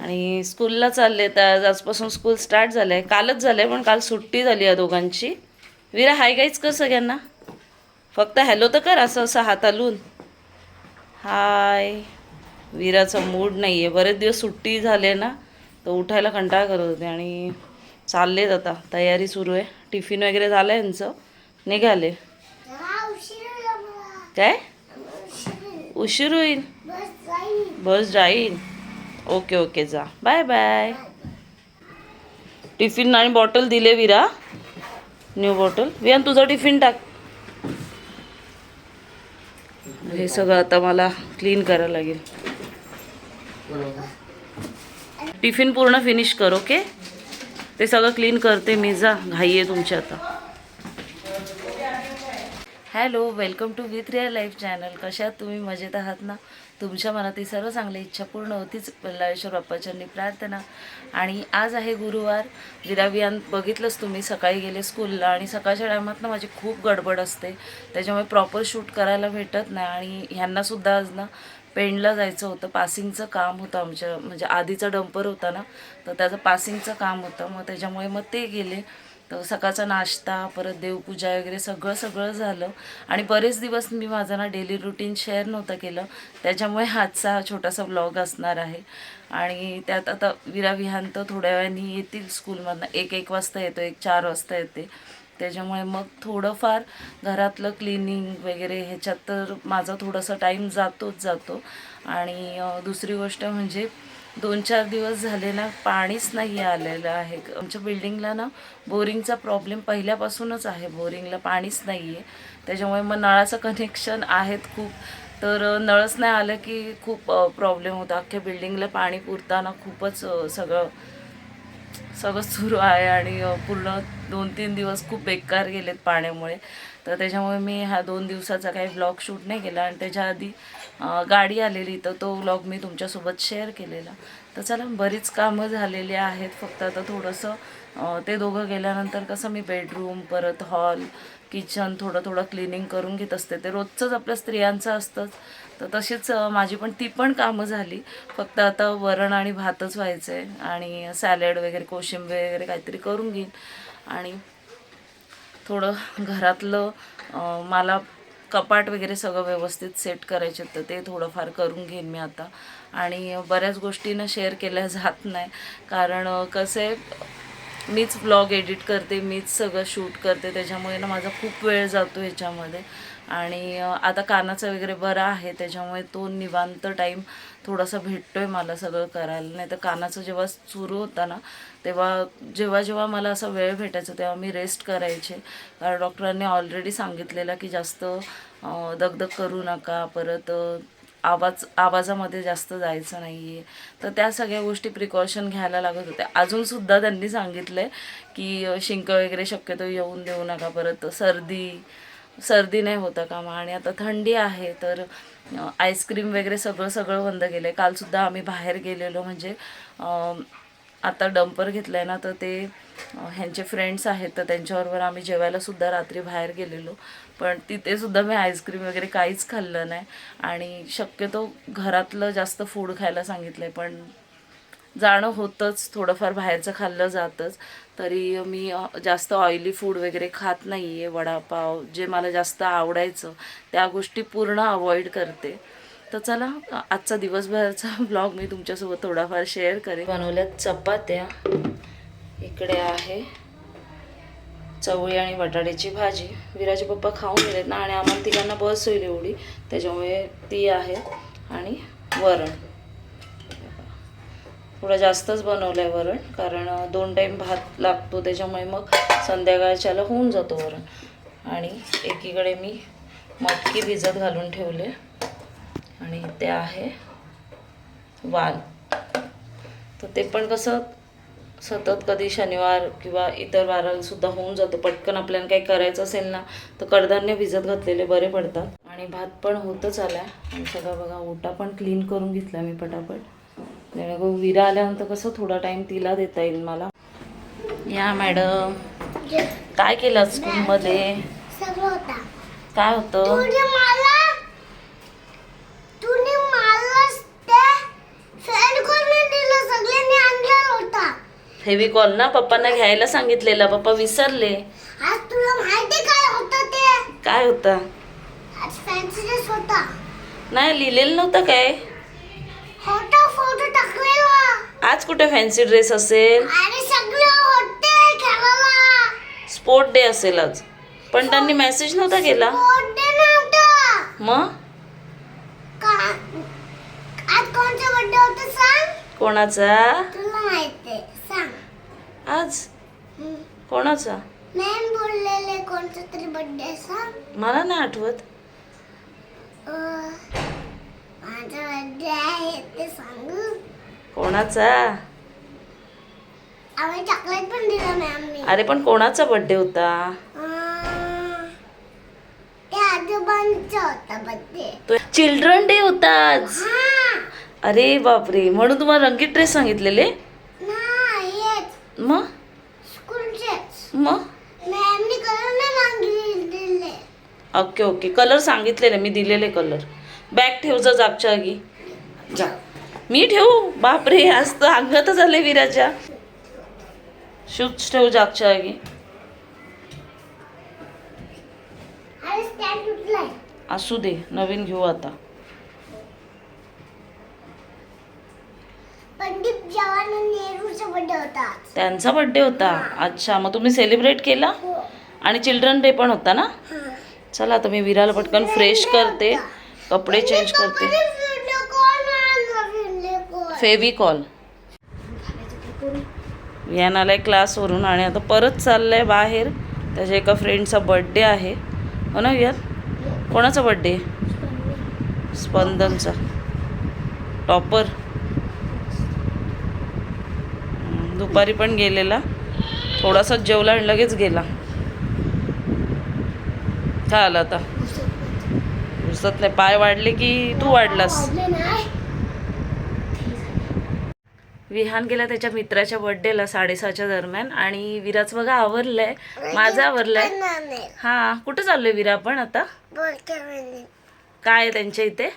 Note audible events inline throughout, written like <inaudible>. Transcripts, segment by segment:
आणि स्कूलला चालले तर आज- आजपासून स्कूल स्टार्ट झालंय. कालच झालंय पण काल सुट्टी झाली या दोघांची. विरा हाय गाईच कर सगळ्यांना. फक्त हॅलो तर कर असं असं हात हलून हाय विराचा मूड नाही आहे बरेच दिवस सुट्टी झाले ना. तर उठायला कंटाळा करत होते आणि चाललेत आता. तयारी सुरू आहे. टिफिन वगैरे झालं आहे यांचं. निघाले. काय? उशीर होईल. बस जाईल. ओके ओके जा. Bye bye. टिफिन आणि बॉटल दिले विरा. New bottle. विहान तुझं टिफिन टाक. हे सगळं आता मला क्लीन करायला लागेल. टिफिन पूर्ण फिनिश कर ओके ते सगळं क्लीन करते. मी जा घाई आहे तुमची आता. Hello welcome to with real life channel कशात तुम्ही? मजेत आहात ना? तुमच्या मनातील सर्व चांगली इच्छा पूर्ण होतीच. बल्लाळेश्वर बाप्पाच्यांनी प्रार्थना. आणि आज आहे गुरुवार. विरावियान बघितलंच तुम्ही सकाळी गेले स्कूलला आणि सकाळच्या टायमात ना माझी खूप गडबड असते. त्याच्यामुळे प्रॉपर शूट करायला भेटत नाही. आणि ह्यांनासुद्धा आज ना पेंडला जायचं होतं पासिंगचं काम होतं आमच्या म्हणजे आधीचा डंपर होता ना तर त्याचं पासिंगचं काम होतं. मग त्याच्यामुळे मग ते गेले. तर सकाळचा नाश्ता परत देवपूजा वगैरे सगळं सगळं झालं. आणि बरेच दिवस मी माझा ना डेली रुटीन शेअर नव्हतं केलं. त्याच्यामुळे आजचा छोटासा ब्लॉग असणार आहे. आणि त्यात आता विरा विहांत थोड्या वेळाने येतील स्कूलमधनं. एक एक वाजता येतो एक चार वाजता येते. त्याच्यामुळे मग थोडंफार घरातलं क्लिनिंग वगैरे ह्याच्यात तर माझा थोडासा टाईम जातोच जातो. आणि दुसरी गोष्ट म्हणजे दोन चार दिवस झाले ना पाणीच नाही आलेलं आहे. आमच्या बिल्डिंगला ना बोरिंगचा प्रॉब्लेम पहिल्यापासूनच आहे. बोरिंगला पाणीच नाही आहे त्याच्यामुळे मग नळाचं कनेक्शन आहेत खूप. तर नळच नाही आलं की खूप प्रॉब्लेम होता. अख्ख्या बिल्डिंगला पाणी पुरताना खूपच सगळं सगळं सुरू आहे आणि पूर्ण दोन तीन दिवस खूप बेकार गेलेत पाण्यामुळे. तर त्याच्यामुळे मी ह्या दोन दिवसाचा काही ब्लॉग शूट नाही केला आणि त्याच्या आधी गाडी आलेली तर तो ब्लॉग मी तुमच्यासोबत शेअर केलेला. तर चला बरीच कामं झालेली आहेत. फक्त आता थोडंसं ते दोघं गेल्यानंतर कसं मी बेडरूम परत हॉल किचन थोडं थोडं क्लिनिंग करून घेत असते. ते रोजचंच आपल्या स्त्रियांचं असतंच. तर तशीच माझी पण ती पण कामं झाली. फक्त आता वरण आणि भातच व्हायचं आहे आणि सॅलड वगैरे कोशिंबीर वगैरे काहीतरी करून घेईन. आणि थोडं घरातलं मला कपाट वगैरे सगळं व्यवस्थित सेट करायचे तर ते थोडंफार करून घेईन मी आता. आणि बऱ्याच गोष्टींना शेअर केल्या जात नाही. कारण कसं आहे मीच ब्लॉग एडिट करते मीच सगळं शूट करते त्याच्यामुळे ना माझा खूप वेळ जातो ह्याच्यामध्ये. आणि आता कानाचं वगैरे बरं आहे त्याच्यामुळे तो निवांत टाईम थोडासा भेटतो आहे मला सगळं करायला. नाही तर कानाचं जेव्हा सुरू होता ना तेव्हा जेव्हा जेव्हा मला असा वेळ भेटायचा तेव्हा मी रेस्ट करायचे. कारण डॉक्टरांनी ऑलरेडी सांगितलेलं की जास्त दगदग करू नका परत आवाज आवाजामध्ये जास्त जायचं नाही आहे तर त्या सगळ्या गोष्टी प्रिकॉशन घ्यायला लागत होत्या अजूनसुद्धा त्यांनी सांगितलं आहे की शिंक वगैरे शक्यतो येऊन देऊ नका परत. सर्दी सर्दी नाही होतं कामा. आणि आता थंडी आहे तर आईस्क्रीम वगैरे सगळं सगळं बंद केलं आहे कालसुद्धा आम्ही बाहेर गेलेलो. म्हणजे आता डंपर घेतलं आहे ना तर ते ह्यांचे फ्रेंड्स आहेत तर त्यांच्याबरोबर आम्ही जेवायला सुद्धा रात्री बाहेर गेलेलो. पण तिथे सुद्धा मी आईस्क्रीम वगैरे काहीच खाल्लं नाही. आणि शक्यतो घरातलं जास्त फूड खायला सांगितलं आहे पण जाणं होतंच. थोडंफार बाहेरचं खाल्लं जातंच. तरी मी जास्त ऑइली फूड वगैरे खात नाही आहे वडापाव जे मला जास्त आवडायचं त्या गोष्टी पूर्ण अवॉइड करते. तर चला आजचा दिवसभराचा ब्लॉग <laughs> मी तुमच्यासोबत थोडाफार शेअर करेन. बनवल्यात चपात्या. इकडे आहे चवळी आणि बटाट्याची भाजी. विराजी पप्पा खाऊन गेलेत ना आणि आम्हाला तिघांना बस होईल एवढी. त्याच्यामुळे ती आहे आणि वरण. थोडं जास्तच बनवलं आहे वरण कारण दोन टाईम भात लागतो त्याच्यामुळे मग संध्याकाळच्याला होऊन जातो वरण. आणि एकीकडे मी मटकी भिजत घालून ठेवले. आणि ते आहे वाल. तर ते पण कसं सतत कधी शनिवार किंवा इतर वाराला सुद्धा होऊन जातो. पटकन आपल्याला काही करायचं असेल ना तर कडधान्य भिजत घातलेले बरे पडतात. आणि भात पण होतच आला आणि सगळं बघा ओटा पण क्लीन करून घेतला मी पटापट. जेणेकरून विरा आल्यानंतर कसं थोडा टाईम तिला देता येईल मला. या मॅडम काय केलं स्कूलमध्ये काय होतं तुने मला तुने मला ते फॅन करून दिलं सगळ्यांनी आणलेला होता फेविकॉल ना? पप्पांना घ्यायला सांगितलेलं. पप्पा विसरले. आज तुला माहिती काय होतं ते? काय होतं? आज फॅन्सी ड्रेस होता. नाही लिहिलेलं नव्हतं काय? होता फोटो टाकलेला. आज कुठे फॅन्सी ड्रेस असेल? आणि सगळे होते खेळायला. स्पोर्ट डे असेल आज. पण त्यांनी मेसेज नव्हता केला. होते नव्हतं. मग? का आज कोणचा बर्थडे होता सांग? कोणाचा? आज. कोणाचा? मॅम बोललेले कोणता तरी बर्थडे सांग मला नाही आठवत. माझा बर्थडे आहे ते सांगू? कोणाचा? आम्ही चॉकलेट पण दिलं मॅमनी अरे पण कोणाचा बर्थडे होता? अं, ते आजोबांचा होता बर्थडे चिल्ड्रन डे होता आज. हा. अरे बापरे म्हणून तुम्हाला रंगीत ड्रेस सांगितलेले? मग? स्कूलचेच मग? मॅमनी कलर नाही मागितले दिले ओके ओके. कलर सांगितलेले मी दिलेले कलर बॅग ठेव जा जागच्या आगी. जा. मी ठेवू? बापरे आज तर अंगातच आले विराच्या शूज ठेव जागच्या आगी. असू दे नवीन घेऊ आता. पंडित जवाहरलाल नेहरूचा बर्थडे होता. त्यांचा बर्थडे होता. अच्छा मग तुम्ही सेलिब्रेट केला? हो. आणि चिल्ड्रन डे पण होता ना. चला आता मी विराला पटकन फ्रेश करते. कपडे चेंज करते. फेविकॉल विहान आलाय क्लासवरून आणि आता परत चाललाय बाहेर. त्याच्या एका फ्रेंडचा बड्डे आहे. हो ना विहान कोणाचा बड्डे स्पंदनचा. टॉपर दुपारी पण गेलेला. थोडासा जेवला आणि लगेच गेला. काय आला आता? घुसत नाही. पाय वाढले की तू वाढलास. विहान गेला त्याच्या मित्राच्या बर्थडेला साडेसहाच्या दरम्यान आणि विराच बघा आवरलंय. माझं आवरलंय. पण. हा कुठं चाललोय विरा आपण आता? काय त्यांच्या इथे?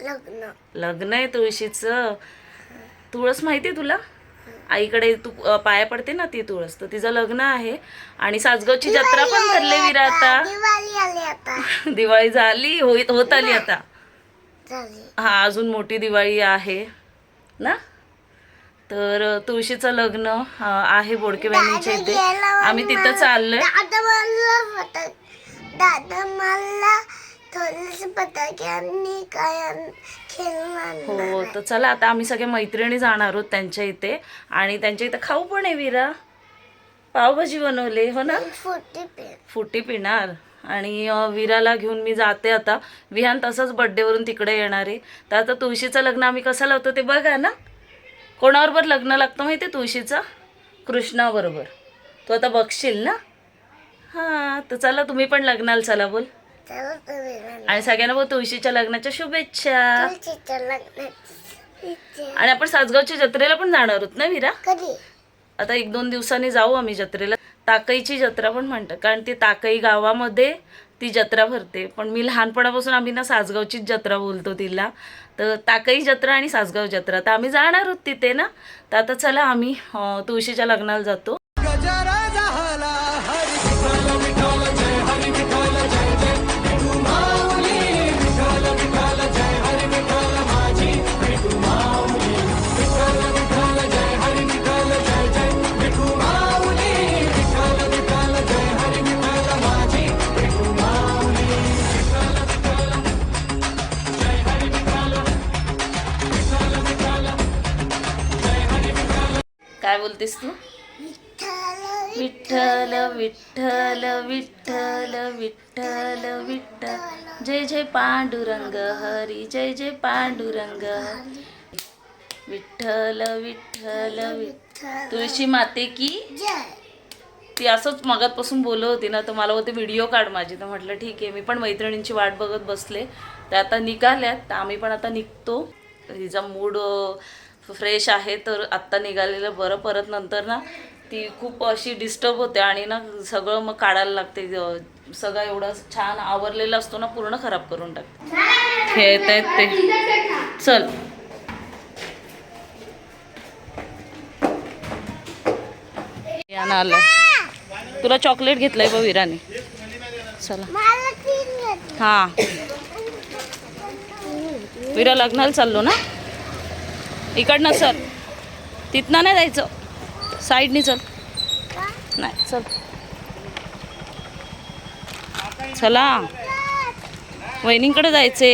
लग्न. लग्न आहे तुळशीचं. तुळस माहिती आहे तुला? आईकडे तू पाया पडते ना ती तुळस तर तिचं लग्न आहे. आणि सासगावची जत्रा पण भरली विरा आता दिवाळी <laughs> झाली होत होत आली आता. हा अजून मोठी दिवाळी आहे ना? तर तुळशीचं लग्न आहे बोडके बहिणीच्या इथे. आम्ही तिथं चाललोय. थोडेसे काय खेळणार हो तर चला आता आम्ही सगळे मैत्रिणी जाणार आहोत त्यांच्या इथे. आणि त्यांच्या इथे खाऊ पण आहे विरा. पावभाजी बनवले हो ना? फुटी पिणार. आणि विराला घेऊन मी जाते आता. विहान तसंच बड्डेवरून तिकडे येणार आहे. तर आता तुळशीचं लग्न आम्ही कसं लावतो ते बघा ना? कोणाबरोबर लग्न लागतं माहिती तुळशीचं? कृष्णाबरोबर. तू आता बघशील ना? हां तर चला तुम्ही पण लग्नाला चला बोल. आणि सगळ्यांना बोल तुळशीच्या लग्नाच्या शुभेच्छा. आणि आपण सासगावच्या जत्रेला पण जाणार आहोत ना विरा? आता एक दोन दिवसांनी जाऊ आम्ही जत्रेला. ताकईची जत्रा पण म्हणतात कारण ती ताकई गावामध्ये ती जत्रा भरते. पण मी लहानपणापासून आम्ही ना सासगावचीच जत्रा बोलतो तिला. तर ताकई जत्रा आणि सासगाव जत्रा. तर आम्ही जाणार आहोत तिथे ना. तर आता चला आम्ही तुळशीच्या लग्नाला जातो. काय बोलतेस तू? विठ्ठल विठ्ठल विठ्ठल विठ्ठल विठ्ठल. जय जय पांडुरंग हरी जय जय पांडुरंग विठ्ठल विठ्ठल विठ्ठल. तुळशी माते की? ती असंच मगातपासून बोलत होती ना तर मला होते व्हिडिओ काढ माझी. तर म्हटलं ठीक आहे. मी पण मैत्रिणींची वाट बघत बसले. तर आता निघाल्यात. तर आम्ही पण आता निघतो. तिचा मूड फ्रेश आहे तर आत्ता निघालेलं बरं. परत नंतर ना ती खूप अशी डिस्टर्ब होते आणि ना सगळं मग काढायला लागते. सगळं एवढं छान आवरलेलं असतो ना पूर्ण खराब करून टाकते. खेळत आहेत ते चल. आलं. तुला चॉकलेट घेतलंय बघ विराने. चला. हा. विरा लग्नाला चाललो ना? इकडनं सर तिथनं नाही जायचं. साईडनी चल. नाही चल. चला. वहिनींकडे जायचे.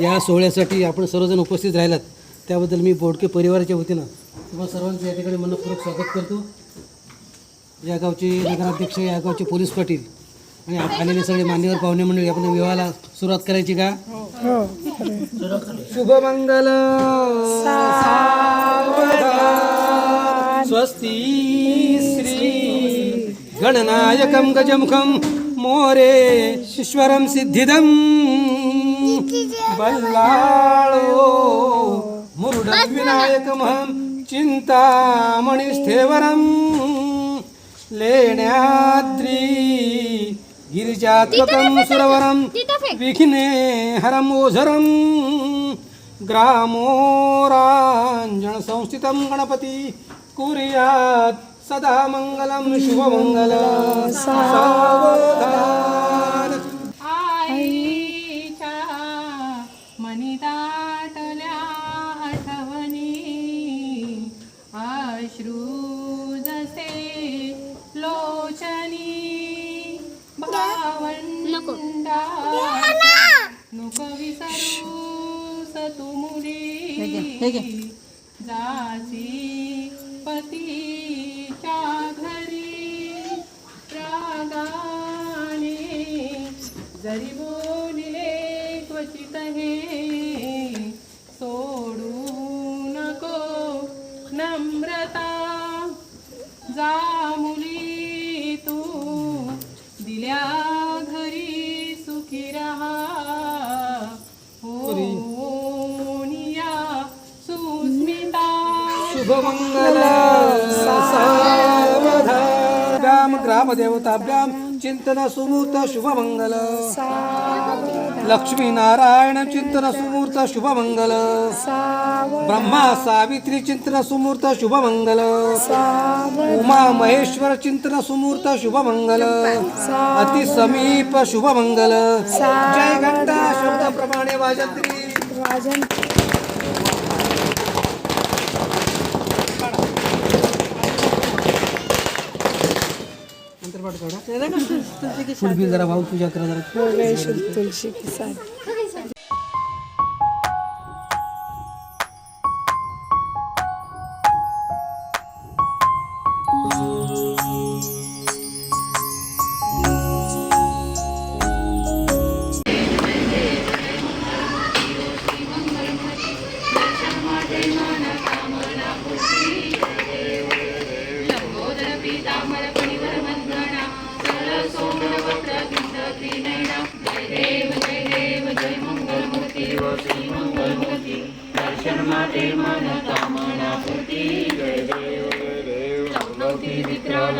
या सोहळ्यासाठी आपण सर्वजण उपस्थित राहिलात. त्याबद्दल मी बोडके परिवाराच्या वतीनं तुम्हा सर्वांचं या ठिकाणी मनपूर्वक स्वागत करतो. या गावचे नगराध्यक्ष या गावचे पोलीस पाटील आणि आ- आलेले सगळे मान्यवर पाहुणे मंडळी आपण विवाहाला सुरुवात करायची का? शुभमंगल स्वस्ती श्री गणनायकं गजमुखं मोरे ईश्वरं सिद्धिदं बल्लाळो मुरुड विनायकमहम चिंतामणिस्थेवरम लेण्याद्री गिरिजात्मकं सुरवरं विघ्ने हरं ओझरं ग्रामोराञ्जन संस्थितं गणपति कुर्यात् सदा मङ्गलं शुभमङ्गल। सावधान। विसरूस तू मुली जासी पतीच्या घरी रागाने जरी बोलिले क्वचित हे सोडू नको नम्रता जा शुभमङ्गल सावधान ग्रामदेवताभ्यां चिन्तन सुमूर्त शुभमङ्गल। लक्ष्मीनारायण चिन्तन सुमूर्त शुभमङ्गल। ब्रह्मा सावित्री चिन्तन सुमूर्त शुभमङ्गल। उमा महेश्वर चिन्तन सुमूर्त शुभमङ्गल। अति समीप शुभमङ्गल। जय घंटा शब्द प्रमाणे वाजत्री अंतर्पाठ काढा फुलबिल जरा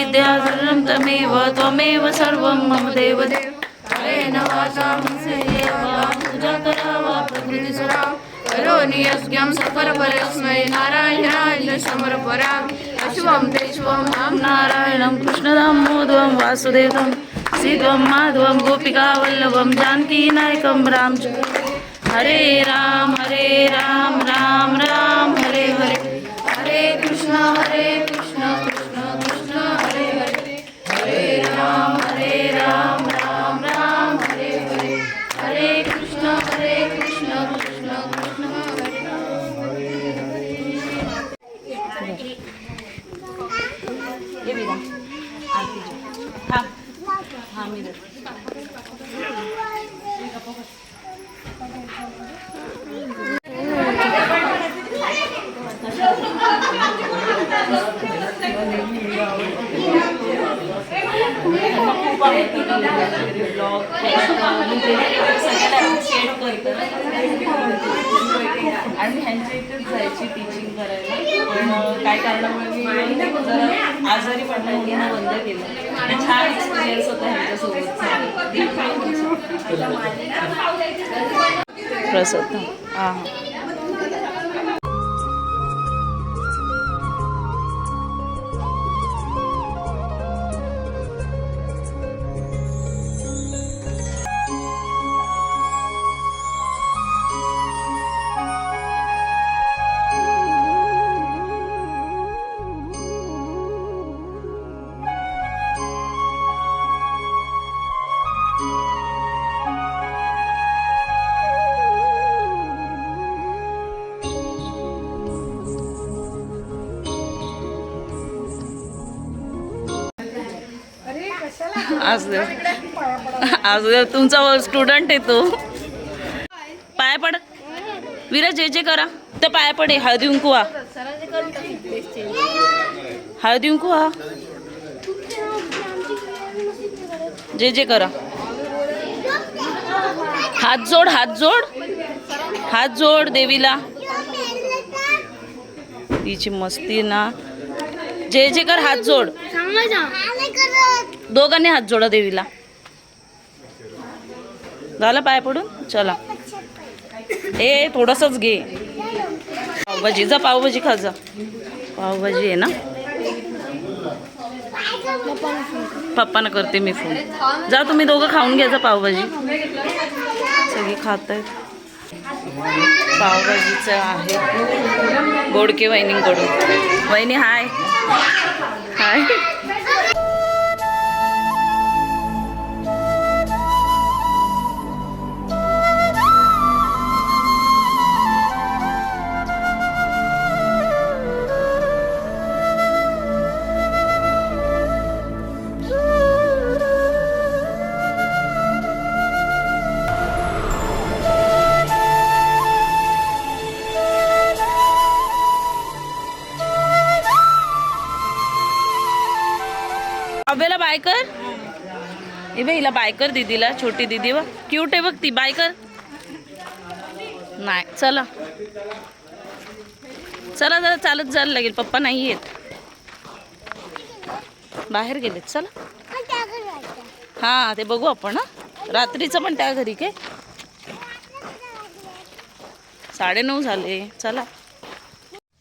विद्याधरं तमेव त्वमेव सर्वं मम देवदेव। देव कायेन वाचा पूजा करावा प्रकृती सुरा करोनि यज्ञं सकलपरस्मै नारायणाय समर्पराम। अश्वं तेष्वं मां नारायणं कृष्णदामोदरं वासुदेवं सीत्वं माधवं गोपिकावल्लभं जानकीनायकं राम हरे राम हरे राम राम राम हरे हरे। हरे कृष्ण हरे कृष्ण कृष्ण कृष्ण हरे हरे हरे राम हरे राम राम राम हरे हरे हरे कृष्ण हरे कृष्ण कृष्ण कृष्ण हरे राम माझ्या इथेच जायची टीचिंग करायला पण अं, काय कारणामुळे मी जरा आजारी पडला म्हणून मी बंद केलं आणि छान एक्सपिरियन्स होता ह्यांच्यासोबत प्रसाद हां. आज आज तुमचा स्टुडंट आहे तो. पाया पड. विरा जे जे करा. तर पाया पडे. हळदी कुंकू हा हळदी कुंकू जे जे करा. हात जोड हात जोड. हात जोड देवीला. तिची मस्ती ना. जे जे कर हात जोड. दोघांनी हात जोडा देवीला. झालं पाय पडून? चला. ए थोडंसंच घे. पावभाजी जा पावभाजी खा जा. पावभाजी आहे ना? पप्पांना करते मी फोन. जा तुम्ही दोघं खाऊन घ्या जा पावभाजी. सगळी खात आहेत पावभाजीचं आहे. गोडके वहिनींकडून वहिनी हाय. हाय. बाय कर. ए बे हिला बाय कर दीदीला छोटी दीदी बघ क्यूट आहे बघ ती बाय कर. नाही चला. चला जरा चालत जायला लागेल पप्पा नाही येत. बाहेर गेलेत चला. हां ते बघू आपण हां. रात्रीचं पण त्या घरी काय साडेनऊ झाले चला.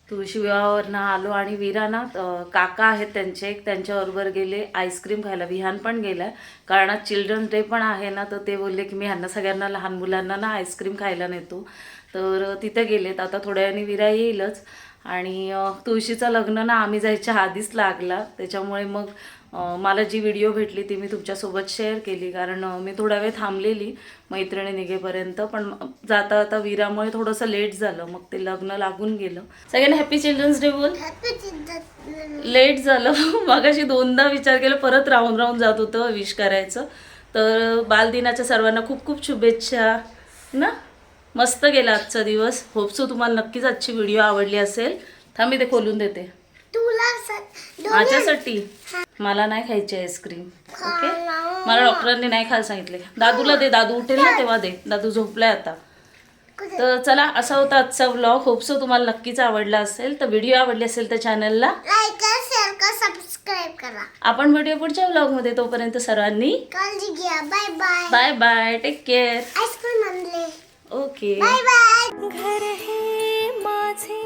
तुळशी विवाहावरनं आलो आणि वीरा ना काका आहेत त्यांचे त्यांच्याबरोबर गेले आईस्क्रीम खायला. विहान पण गेला. कारण आज चिल्ड्रन्स डे पण आहे ना तर ते बोलले की मी ह्यांना सगळ्यांना लहान मुलांना ना आईस्क्रीम खायला नेतो. तर तिथे गेलेत. आता थोड्या वेळाने विरा येईलच. आणि तुळशीचं लग्न ना आम्ही जायच्या आधीच लागला. त्याच्यामुळे मग मला जी व्हिडिओ भेटली ती मी तुमच्यासोबत शेअर केली. कारण मी थोडा वेळ थांबलेली मैत्रिणी निघेपर्यंत. पण जाता जाता विरामुळे थोडंसं लेट झालं. मग ते लग्न लागून गेलं. सगळ्यांना हॅपी चिल्ड्रन्स डे बोल. लेट झालं. <laughs> मगाशी दोनदा विचार केला. परत राहून राहून जात होतं विश करायचं. तर बालदिनाच्या सर्वांना खूप खूप शुभेच्छा. ना? मस्त गेला आजचा दिवस. होपसो तुम्हाला नक्कीच आजची व्हिडिओ आवडली असेल. थांब मी ते खोलून देते. माझ्यासाठी. मला नाही खायची आईस्क्रीम ओके? मला डॉक्टरांनी नाही खायला सांगितले. दादूला दे दादू उठेल ना तेव्हा दे. दादू झोपलाय आता. तर चला असा होता आजचा व्लॉग होपसो तुम्हाला नक्कीच आवडला असेल. तर व्हिडिओ आवडली असेल तर चॅनलला लाईक करा शेअर करा सबस्क्राईब करा. आपण भेटूया पुढच्या व्लॉगमध्ये तोपर्यंत सर्वांनी काळजी घ्या. Bye bye bye bye take care ice cream आणले. ओके बाय बाय घर हे माझे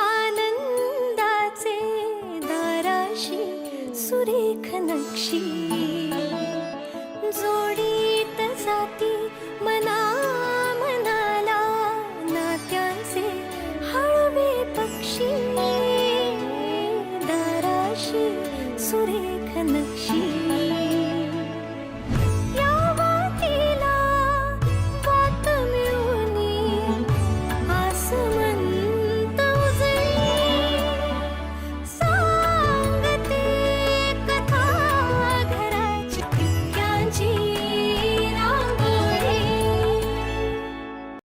आनंदाचे दाराशी सुरेख नक्षी